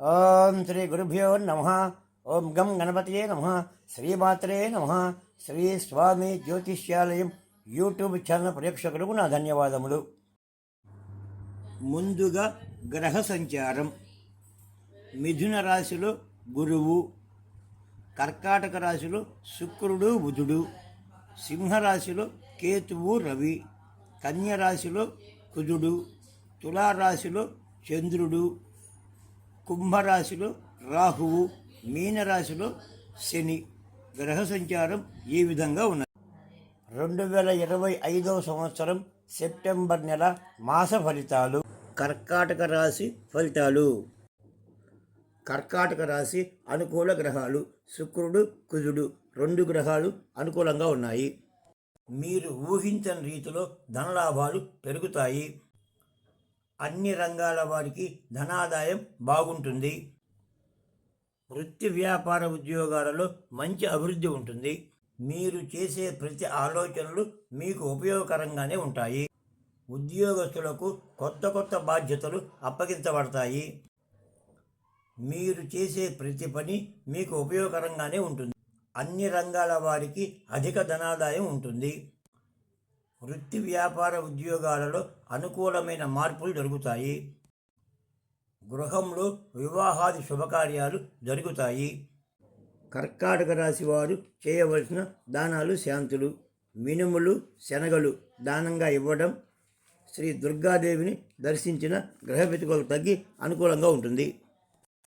ఓం శ్రీ గురుభ్యో నమ. ఓం గం గణపతియే నమ. శ్రీమాత్రే నమ. శ్రీ స్వామి జ్యోతిష్యాలయం యూట్యూబ్ ఛానల్ ప్రేక్షకులకు నా ధన్యవాదములు. ముందుగా గ్రహ సంచారం. మిథున రాశిలో గురువు కర్కాటక రాశిలో శుక్రుడు బుధుడు సింహరాశిలో కేతువు రవి కన్యరాశిలో కుదుడు కుజుడు తులారాశిలో చంద్రుడు కుంభరాశిలో రాహువు మీనరాశిలో శని. గ్రహ సంచారం ఈ విధంగా ఉన్నది? రెండు వేల ఇరవై ఐదవ సంవత్సరం సెప్టెంబర్ నెల మాస ఫలితాలు. కర్కాటక రాశి ఫలితాలు. కర్కాటక రాశి అనుకూల గ్రహాలు. శుక్రుడు కుజుడు రెండు గ్రహాలు అనుకూలంగా ఉన్నాయి. మీరు ఊహించని రీతిలో ధనలాభాలు పెరుగుతాయి. అన్ని రంగాల వారికి ధనాదాయం బాగుంటుంది. వృత్తి వ్యాపార ఉద్యోగాలలో మంచి అభివృద్ధి ఉంటుంది. మీరు చేసే ప్రతి ఆలోచనలు మీకు ఉపయోగకరంగానే ఉంటాయి. ఉద్యోగస్తులకు కొత్త కొత్త బాధ్యతలు అప్పగించబడతాయి. మీరు చేసే ప్రతి పని మీకు ఉపయోగకరంగానే ఉంటుంది. అన్ని రంగాల వారికి అధిక ధనాదాయం ఉంటుంది. వృత్తి వ్యాపార ఉద్యోగాలలో అనుకూలమైన మార్పులు జరుగుతాయి. గృహంలో వివాహాది శుభకార్యాలు జరుగుతాయి. కర్కాటక రాశి వారు చేయవలసిన దానాలు శాంతులు మినుములు శనగలు దానంగా ఇవ్వడం శ్రీ దుర్గాదేవిని దర్శించిన గ్రహ తగ్గి అనుకూలంగా ఉంటుంది.